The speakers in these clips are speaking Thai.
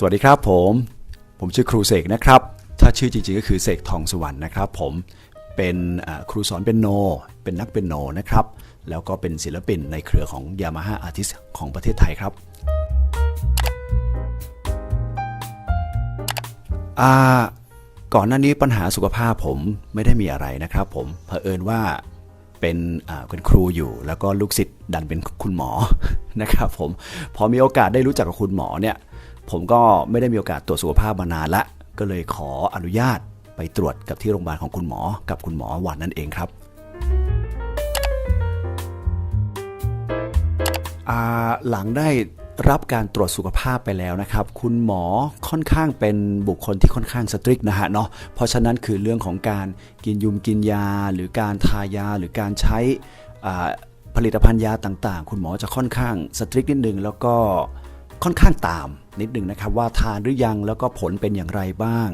สวัสดีครับผม ผมชื่อครูเสกนะครับ ถ้าชื่อจริงๆก็คือเสกทองสุวรรณนะครับผม เป็นครูสอนเป็นโน เป็นนักเป็นโนนะครับ แล้วก็เป็นศิลปินในเครือของ Yamaha Artist ของประเทศไทยครับก่อนหน้านี้ปัญหาสุขภาพผมไม่ได้มีอะไรนะครับผมเผอิญว่าเป็นอ่าเป็นครูอยู่ แล้วก็ลูกศิษย์ดันเป็นคุณหมอนะครับผมพอมีโอกาสได้รู้จักกับคุณหมอเนี่ย ผมก็ไม่ได้มีโอกาสตรวจสุขภาพมานานละ ก็เลยขออนุญาตไปตรวจกับที่โรงพยาบาลของคุณหมอ กับคุณหมอวันนั่นเองครับหลังได้รับการตรวจสุขภาพไปแล้วนะครับ คุณหมอค่อนข้างเป็นบุคคลที่ค่อนข้างสตริกนะฮะเนาะเพราะฉะนั้นคือเรื่องของการกินยุมกินยา หรือการทายาหรือการใช้ผลิตภัณฑ์ยาต่างๆ คุณหมอจะค่อนข้างสตริกนิดนึงแล้วก็ ค่อนข้างตามนิดนึงนะครับว่าทานหรือยังแล้วก็ผลเป็นอย่างไรบ้าง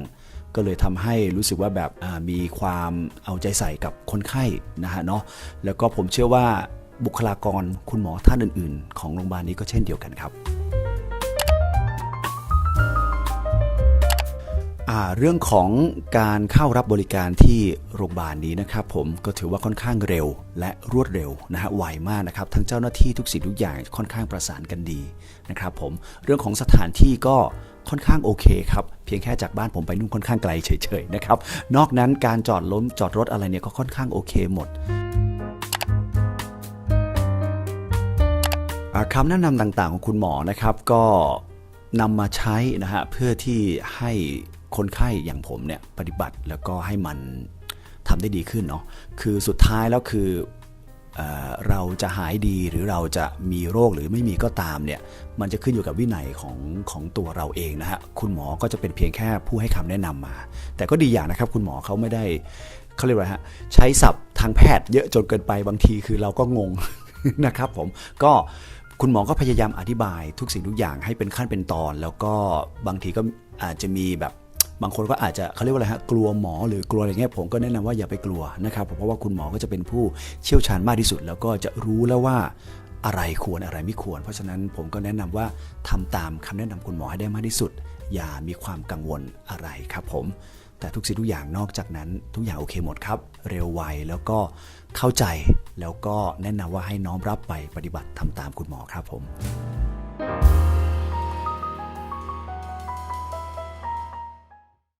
ก็เลยทำให้รู้สึกว่าแบบมีความเอาใจใส่กับคนไข้นะฮะเนาะแล้วก็ผมเชื่อว่าบุคลากรคุณหมอท่านอื่น ๆ ของโรงพยาบาลนี้ก็เช่นเดียวกันครับ เรื่องของการเข้ารับบริการที่โรงพยาบาลนี้นะครับผมก็ถือว่าค่อนข้างเร็วและรวดเร็วนะฮะไวมากนะครับทั้งเจ้าหน้าที่ทุกสิ่งทุกอย่างค่อนข้างประสานกันดีนะครับผมเรื่องของสถานที่ก็ค่อนข้างโอเคครับเพียงแค่จากบ้านผมไปนู่นค่อนข้างไกลเฉยๆนะครับนอกนั้นการจอดล้มจอดรถอะไรเนี่ยก็ค่อนข้างโอเคหมดคำแนะนำต่างๆของคุณหมอนะครับก็นำมาใช้นะฮะเพื่อที่ให้ คนไข้อย่างผมเนี่ยปฏิบัติแล้วก็ให้มันทำได้ดีขึ้นเนาะคือสุดท้ายแล้วคือเอเราจะหายดีหรือเราจะมีโรคหรือไม่มีก็ตามเนี่ยมันจะขึ้นอยู่กับวินัยของของตัวเราเองนะฮะคุณหมอก็จะเป็นเพียงแค่ผู้ให้คำแนะนำมา แต่ก็ดีอย่างนะครับคุณหมอเขาไม่ได้เขาเรียกว่าฮะใช้ศัพท์ทางแพทย์เยอะจนเกินไปบางทีคือเราก็งงนะครับผมก็คุณหมอก็พยายามอธิบายทุกสิ่งทุกอย่างให้เป็นขั้นเป็นตอน แล้วก็บางทีก็อาจจะมีแบบ บางคนก็อาจจะเขาเรียกว่าอะไรฮะกลัวหมอหรือกลัวอะไรเงี้ยผมก็แนะนำว่าอย่าไปกลัวนะครับเพราะว่าคุณหมอก็จะเป็นผู้เชี่ยวชาญมากที่สุด แล้วก็จะรู้แล้วว่าอะไรควรอะไรไม่ควร เพราะฉะนั้นผมก็แนะนำว่าทำตามคำแนะนำคุณหมอให้ได้มากที่สุด อย่ามีความกังวลอะไรครับผม แต่ทุกสิ่งทุกอย่างนอกจากนั้น ทุกอย่างโอเคหมดครับ เร็วไวแล้วก็เข้าใจแล้วก็แนะนำว่าให้น้อมรับไปปฏิบัติทำตามคุณหมอครับผม